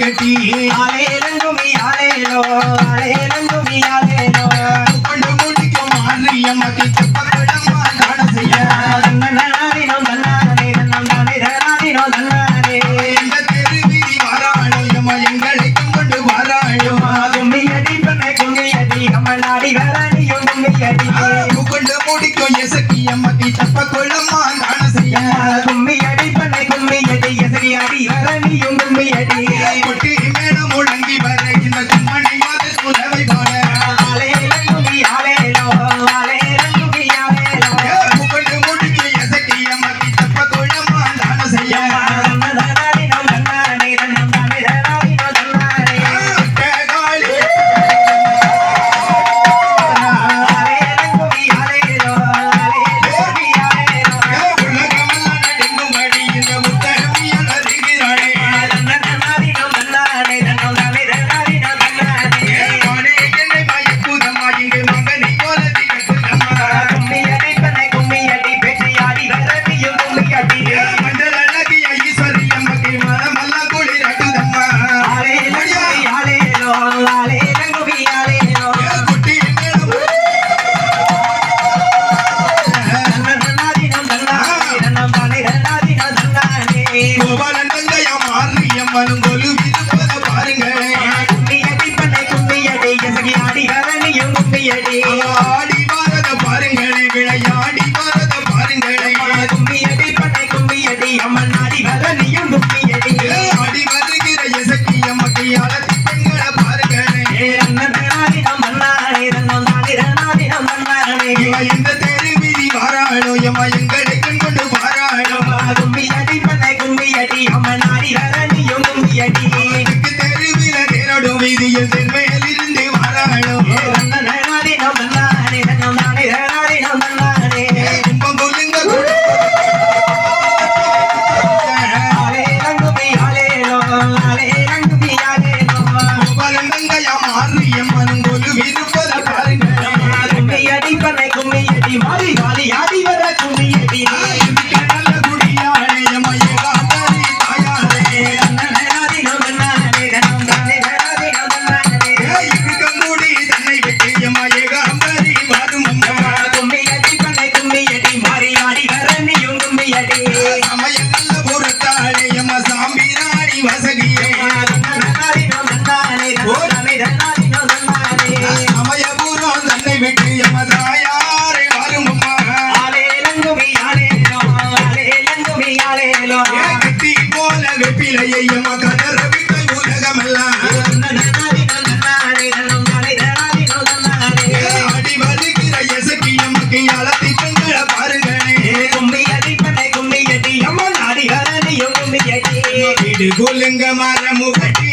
கட்டி. அலேலங்குமி அலேலோ அலேலங்குமி அலேலோ கொண்டு முடிக்கும் ஆரிய மதி செப்பதடமா நாட செய்ய. தன்னனாரினோ தன்னாரே தன்னம் தானே தன்னாரினோ தன்னாரே எங்க தெருவிதி வாராளையம்மா எங்களைக்கும் கொண்டு வாராயம்மா கும்மி அடி பண்ண கும்மி அடி அம்மனாடி வராணியும் கும்மி அடி கொண்டு முடிக்கும் எசக்கியம் மதி எசகி அடி வராணியும் வீதியில் மேலிருந்து வராளோ? இன்பம் விட்டு எமதாயாரை வரும் கத்தி போல வெப்பிலையை எமதா நிரவித்த உலகமெல்லாம் அடிவருகிற எசக்கி எமக்கு அலத்தி பெண்களை பாருங்களே கும்மி அடி பண்ண கும்மி அடி அம்மன் அடிகாரனையும் கும்மி அடி. வீடு கொலுங்க மரமு கட்டி